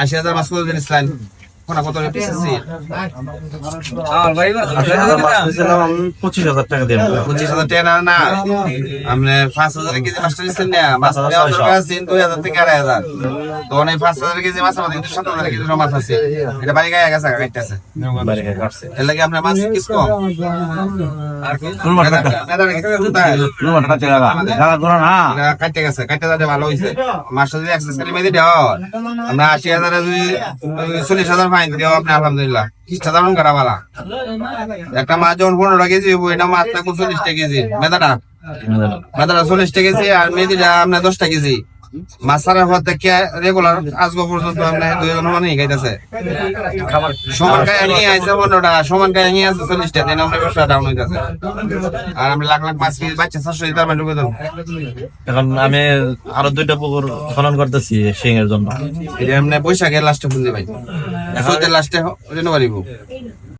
আশি হাজার মাছ কত জিনিস লাইন কোনা কত পিসেছি পঁচিশ হাজার টাকা দিয়ে পঁচিশ হাজার টাকা না না। আপনি পাঁচ হাজার কেজি মাছটা নিচ্ছেন না। মাছ দেওয়ার দরকার আছে দুই হাজার থেকে আড়াই হাজার। তো অনেক পাঁচ হাজার কেজি মাছ আমাদের কিন্তু সাত হাজার কেজি মাছ আছে। এটা বাড়ি গায়ে গেছে কাটতেছে। এর লাগে আপনার মাছ কিস কম। মেদাটা আমরা আশি হাজারে চল্লিশ হাজার ফাইন আপনি একটা মাছ যখন পনেরোটা কেজি এটা মাছ চল্লিশটা কেজি মেদাটা মেদাটা চল্লিশটা কেজি আর মেয়েদিটা আপনার দশটা কেজি। মাছ ছাড়ার পর থেকে রেগুলার আজগো পর্যন্ত আপনার দুইজন মানে খাইতেছে। সমান কায় নিয়ে আইছে পনেরোটা সমান কায় নিয়ে আছে চল্লিশটা দিন আমরা ব্যবসা ডাউন হইতেছে। আর আমরা লাখ লাখ মাছ কিনে বাচ্চা চারশো তার মানে ঢুকে দেবো। এখন আমি আরও দুইটা পুকুর খনন করতেছি শিং এর জন্য। এটা এমনি বৈশাখের লাস্টে পুঁজি ভাই। লাস্টে রেনো পারিব